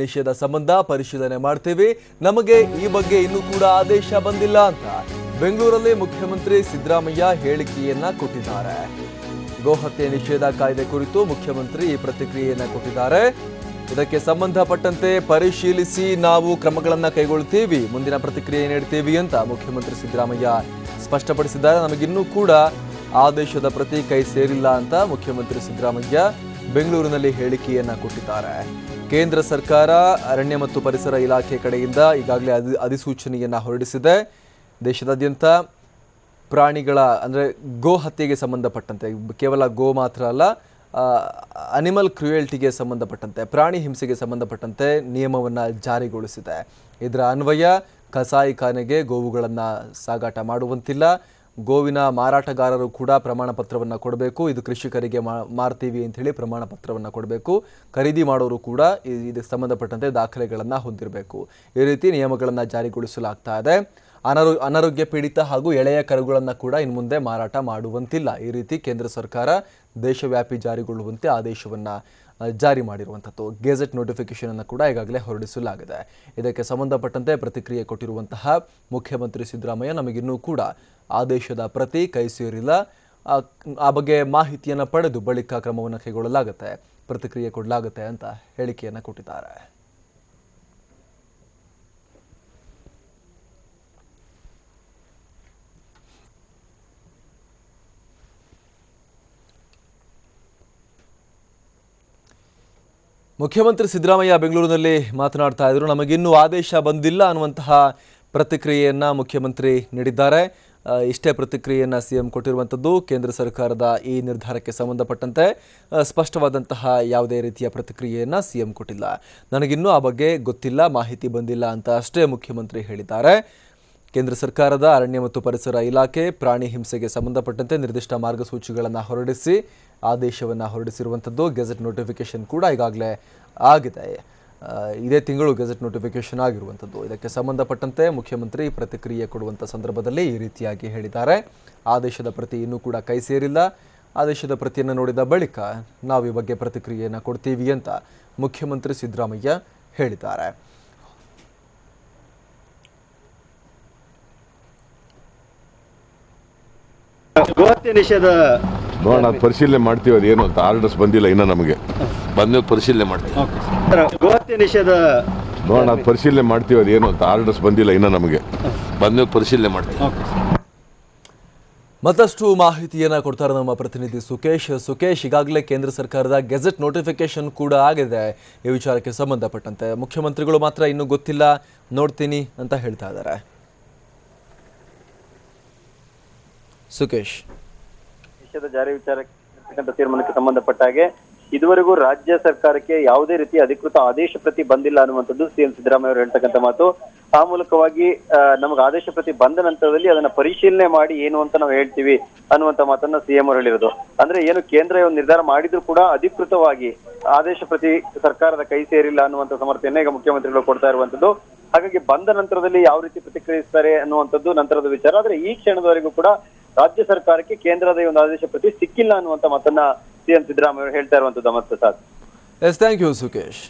ನಿಷೇಧ ಸಂಬಂಧ ಪರಿಶೀಲನೆ ಮಾಡ್ತೇವೆ. ನಮಗೆ ಈ ಬಗ್ಗೆ ಇನ್ನೂ ಕೂಡ ಆದೇಶ ಬಂದಿಲ್ಲ ಅಂತ ಬೆಂಗಳೂರಲ್ಲಿ ಮುಖ್ಯಮಂತ್ರಿ ಸಿದ್ದರಾಮಯ್ಯ ಹೇಳಿಕೆಯನ್ನ ಕೊಟ್ಟಿದ್ದಾರೆ. ಗೋಹತ್ಯೆ ನಿಷೇಧ ಕಾಯ್ದೆ ಕುರಿತು ಮುಖ್ಯಮಂತ್ರಿ ಈ ಪ್ರತಿಕ್ರಿಯೆಯನ್ನ ಕೊಟ್ಟಿದ್ದಾರೆ. ಇದಕ್ಕೆ ಸಂಬಂಧಪಟ್ಟಂತೆ ಪರಿಶೀಲಿಸಿ ನಾವು ಕ್ರಮಗಳನ್ನ ಕೈಗೊಳ್ತೀವಿ, ಮುಂದಿನ ಪ್ರತಿಕ್ರಿಯೆ ನೀಡ್ತೀವಿ ಅಂತ ಮುಖ್ಯಮಂತ್ರಿ ಸಿದ್ದರಾಮಯ್ಯ ಸ್ಪಷ್ಟಪಡಿಸಿದ್ದಾರೆ. ನಮಗಿನ್ನೂ ಕೂಡ ಆದೇಶದ ಪ್ರತಿ ಕೈ ಸೇರಿಲ್ಲ ಅಂತ ಮುಖ್ಯಮಂತ್ರಿ ಸಿದ್ದರಾಮಯ್ಯ ಬೆಂಗಳೂರಿನಲ್ಲಿ ಹೇಳಿಕೆಯನ್ನ ಕೊಟ್ಟಿದ್ದಾರೆ. ಕೇಂದ್ರ ಸರ್ಕಾರ, ಅರಣ್ಯ ಮತ್ತು ಪರಿಸರ ಇಲಾಖೆ ಕಡೆಯಿಂದ ಈಗಾಗಲೇ ಅಧಿ ಅಧಿಸೂಚನೆಯನ್ನು ಹೊರಡಿಸಿದೆ. ದೇಶದಾದ್ಯಂತ ಪ್ರಾಣಿಗಳ, ಅಂದರೆ ಗೋ ಹತ್ಯೆಗೆ ಸಂಬಂಧಪಟ್ಟಂತೆ, ಕೇವಲ ಗೋ ಮಾತ್ರ ಅಲ್ಲ ಅನಿಮಲ್ ಕ್ರುಯಲ್ಟಿಗೆ ಸಂಬಂಧಪಟ್ಟಂತೆ, ಪ್ರಾಣಿ ಹಿಂಸೆಗೆ ಸಂಬಂಧಪಟ್ಟಂತೆ ನಿಯಮವನ್ನು ಜಾರಿಗೊಳಿಸಿದೆ. ಇದರ ಅನ್ವಯ ಕಸಾಯಿಖಾನೆಗೆ ಗೋವುಗಳನ್ನು ಸಾಗಾಟ ಮಾಡುವಂತಿಲ್ಲ. ಗೋವಿನ ಮಾರಾಟಗಾರರು ಕೂಡ ಪ್ರಮಾಣ ಪತ್ರವನ್ನು ಕೊಡಬೇಕು. ಇದು ಕೃಷಿಕರಿಗೆ ಮಾರ್ತೀವಿ ಅಂತ ಹೇಳಿ ಪ್ರಮಾಣ ಪತ್ರವನ್ನು ಕೊಡಬೇಕು. ಖರೀದಿ ಮಾಡೋರು ಕೂಡ ಇದಕ್ಕೆ ಸಂಬಂಧಪಟ್ಟಂತೆ ದಾಖಲೆಗಳನ್ನು ಹೊಂದಿರಬೇಕು. ಈ ರೀತಿ ನಿಯಮಗಳನ್ನು ಜಾರಿಗೊಳಿಸಲಾಗ್ತಾ ಇದೆ. ಅನಾರೋ, ಅನಾರೋಗ್ಯ ಪೀಡಿತ ಹಾಗೂ ಎಳೆಯ ಕರುಗಳನ್ನು ಕೂಡ ಇನ್ನು ಮುಂದೆ ಮಾರಾಟ ಮಾಡುವಂತಿಲ್ಲ. ಈ ರೀತಿ ಕೇಂದ್ರ ಸರ್ಕಾರ ದೇಶವ್ಯಾಪಿ ಜಾರಿಗೊಳ್ಳುವಂತೆ ಆದೇಶವನ್ನು ಜಾರಿ ಮಾಡಿರುವಂಥದ್ದು. ಗೆಜೆಟ್ ನೋಟಿಫಿಕೇಶನ್ ಅನ್ನು ಕೂಡ ಈಗಾಗಲೇ ಹೊರಡಿಸಲಾಗಿದೆ. ಇದಕ್ಕೆ ಸಂಬಂಧಪಟ್ಟಂತೆ ಪ್ರತಿಕ್ರಿಯೆ ಕೊಟ್ಟಿರುವಂತಹ ಮುಖ್ಯಮಂತ್ರಿ ಸಿದ್ದರಾಮಯ್ಯ ನಮಗಿನ್ನೂ ಕೂಡ ಆದೇಶದ ಪ್ರತಿ ಕೈ ಸೇರಿಲ್ಲ. ಆ- ಬಗ್ಗೆ ಮಾಹಿತಿಯನ್ನು ಪಡೆದು ಬಳಿಕ ಕ್ರಮವನ್ನು ಕೈಗೊಳ್ಳಲಾಗುತ್ತೆ. ಪ್ರತಿಕ್ರಿಯೆ ಕೊಡಲಾಗುತ್ತೆ ಅಂತ ಹೇಳಿಕೆಯನ್ನು ಕೊಟ್ಟಿದ್ದಾರೆ. ಮುಖ್ಯಮಂತ್ರಿ ಸಿದ್ದರಾಮಯ್ಯ ಬೆಂಗಳೂರಿನಲ್ಲಿ ಮಾತನಾಡ್ತಾ ಇದ್ರು. ನಮಗಿನ್ನೂ ಆದೇಶ ಬಂದಿಲ್ಲ ಅನ್ನುವಂತಹ ಪ್ರತಿಕ್ರಿಯೆಯನ್ನು ಮುಖ್ಯಮಂತ್ರಿ ನೀಡಿದ್ದಾರೆ. ಇಷ್ಟೇ ಇಷ್ಟೇ ಸಿ ಸಿಎಂ ಕೊಟ್ಟಿರುವಂಥದ್ದು ಕೇಂದ್ರ ಸರ್ಕಾರದ ಈ ನಿರ್ಧಾರಕ್ಕೆ ಸಂಬಂಧಪಟ್ಟಂತೆ. ಸ್ಪಷ್ಟವಾದಂತಹ ಯಾವುದೇ ರೀತಿಯ ಪ್ರತಿಕ್ರಿಯೆಯನ್ನ ಸಿಎಂ ಕೊಟ್ಟಿಲ್ಲ. ನನಗಿನ್ನೂ ಆ ಬಗ್ಗೆ ಗೊತ್ತಿಲ್ಲ, ಮಾಹಿತಿ ಬಂದಿಲ್ಲ ಅಂತ ಅಷ್ಟೇ ಮುಖ್ಯಮಂತ್ರಿ ಹೇಳಿದ್ದಾರೆ. ಕೇಂದ್ರ ಸರ್ಕಾರದ ಅರಣ್ಯ ಮತ್ತು ಪರಿಸರ ಇಲಾಖೆ ಪ್ರಾಣಿ ಹಿಂಸೆಗೆ ಸಂಬಂಧಪಟ್ಟಂತೆ ನಿರ್ದಿಷ್ಟ ಮಾರ್ಗಸೂಚಿಗಳನ್ನು ಹೊರಡಿಸಿ ಆದೇಶವನ್ನು ಹೊರಡಿಸಿರುವಂಥದ್ದು ಗೆಜೆಟ್ ನೋಟಿಫಿಕೇಶನ್ ಕೂಡ ಈಗಾಗಲೇ ಆಗಿದೆ. ಇದೇ ತಿಂಗಳು ಗೆಜೆಟ್ ನೋಟಿಫಿಕೇಶನ್ ಆಗಿರುವಂಥದ್ದು. ಇದಕ್ಕೆ ಸಂಬಂಧಪಟ್ಟಂತೆ ಮುಖ್ಯಮಂತ್ರಿ ಪ್ರತಿಕ್ರಿಯೆ ಕೊಡುವಂಥ ಸಂದರ್ಭದಲ್ಲಿ ಈ ರೀತಿಯಾಗಿ ಹೇಳಿದ್ದಾರೆ. ಆದೇಶದ ಪ್ರತಿ ಇನ್ನೂ ಕೂಡ ಕೈ ಸೇರಿಲ್ಲ. ಆದೇಶದ ಪ್ರತಿಯನ್ನು ನೋಡಿದ ಬಳಿಕ ನಾವು ಈ ಬಗ್ಗೆ ಪ್ರತಿಕ್ರಿಯೆಯನ್ನು ಕೊಡ್ತೀವಿ ಅಂತ ಮುಖ್ಯಮಂತ್ರಿ ಸಿದ್ದರಾಮಯ್ಯ ಹೇಳಿದ್ದಾರೆ. ಗೋಹತ್ಯೆ ನಿಷೇಧ. ನೋಡೋಣ ಅದು ಪರಿಶೀಲನೆ ಮಾಡ್ತೀವಿ ಅದೇನು ಅಂತ. ಆರ್ಡರ್ಸ್ ಬಂದಿಲ್ಲ ಇನ್ನೂ ನಮಗೆ. ಬಂದ್ಮೇಲೆ ಪರಿಶೀಲನೆ ಮಾಡ್ತೀವಿ. ಸರ್, ಗೋಹತ್ಯೆ ನಿಷೇಧ. ನೋಡೋಣ ಪರಿಶೀಲನೆ ಮಾಡ್ತೀವಿ ಅದೇನು ಅಂತ. ಆರ್ಡರ್ಸ್ ಬಂದಿಲ್ಲ ಇನ್ನೂ ನಮಗೆ. ಬಂದ್ಮೇಲೆ ಪರಿಶೀಲನೆ ಮಾಡ್ತೀವಿ. ಮತ್ತಷ್ಟು ಮಾಹಿತಿಯನ್ನು ಕೊಡ್ತಾರೆ ನಮ್ಮ ಪ್ರತಿನಿಧಿ ಸುಕೇಶ್. ಸುಕೇಶ್ ಈಗಾಗಲೇ ಕೇಂದ್ರ ಸರ್ಕಾರದ ಗೆಜೆಟ್ ನೋಟಿಫಿಕೇಶನ್ ಕೂಡ ಆಗಿದೆ. ಈ ವಿಚಾರಕ್ಕೆ ಸಂಬಂಧಪಟ್ಟಂತೆ ಮುಖ್ಯಮಂತ್ರಿಗಳು ಮಾತ್ರ ಇನ್ನೂ ಗೊತ್ತಿಲ್ಲ. ನೋಡ್ತೀನಿ ಅಂತ ಹೇಳ್ತಾ ಇದ್ದಾರೆ. ಸುಕೇಶ್ ದೇಶದ ಜಾರಿ ವಿಚಾರಕ್ಕೆ ತೀರ್ಮಾನಕ್ಕೆ ಸಂಬಂಧಪಟ್ಟ ಹಾಗೆ ಇದುವರೆಗೂ ರಾಜ್ಯ ಸರ್ಕಾರಕ್ಕೆ ಯಾವುದೇ ರೀತಿ ಅಧಿಕೃತ ಆದೇಶ ಪ್ರತಿ ಬಂದಿಲ್ಲ ಅನ್ನುವಂಥದ್ದು ಸಿಎಂ ಸಿದ್ದರಾಮಯ್ಯ ಅವರು ಹೇಳ್ತಕ್ಕಂಥ ಮಾತು. ಆ ಮೂಲಕವಾಗಿ ನಮಗೆ ಆದೇಶ ಪ್ರತಿ ಬಂದ ನಂತರದಲ್ಲಿ ಅದನ್ನ ಪರಿಶೀಲನೆ ಮಾಡಿ ಏನು ಅಂತ ನಾವು ಹೇಳ್ತೀವಿ ಅನ್ನುವಂತ ಮಾತನ್ನ ಸಿಎಂ ಅವರು ಹೇಳಿರೋದು. ಅಂದ್ರೆ ಏನು ಕೇಂದ್ರ ನಿರ್ಧಾರ ಮಾಡಿದ್ರು ಕೂಡ ಅಧಿಕೃತವಾಗಿ ಆದೇಶ ಪ್ರತಿ ಸರ್ಕಾರದ ಕೈ ಸೇರಿಲ್ಲ ಅನ್ನುವಂತ ಸಮರ್ಥನೆಯನ್ನ ಈಗ ಮುಖ್ಯಮಂತ್ರಿಗಳು ಕೊಡ್ತಾ ಇರುವಂತದ್ದು ಹಾಗಾಗಿ ಬಂದ ನಂತರದಲ್ಲಿ ಯಾವ ರೀತಿ ಪ್ರತಿಕ್ರಿಯಿಸ್ತಾರೆ ಅನ್ನುವಂಥದ್ದು ನಂತರದ ವಿಚಾರ. ಆದ್ರೆ ಈ ಕ್ಷಣದವರೆಗೂ ಕೂಡ ರಾಜ್ಯ ಸರ್ಕಾರಕ್ಕೆ ಕೇಂದ್ರದ ಒಂದು ಆದೇಶ ಪ್ರತಿ ಸಿಕ್ಕಿಲ್ಲ ಅನ್ನುವಂತ ಮಾತನ್ನ ಸಿಎಂ ಸಿದ್ದರಾಮಯ್ಯ ಹೇಳ್ತಾ ಇರುವಂತದ್ದು Amar Prasad S thank you Sukesh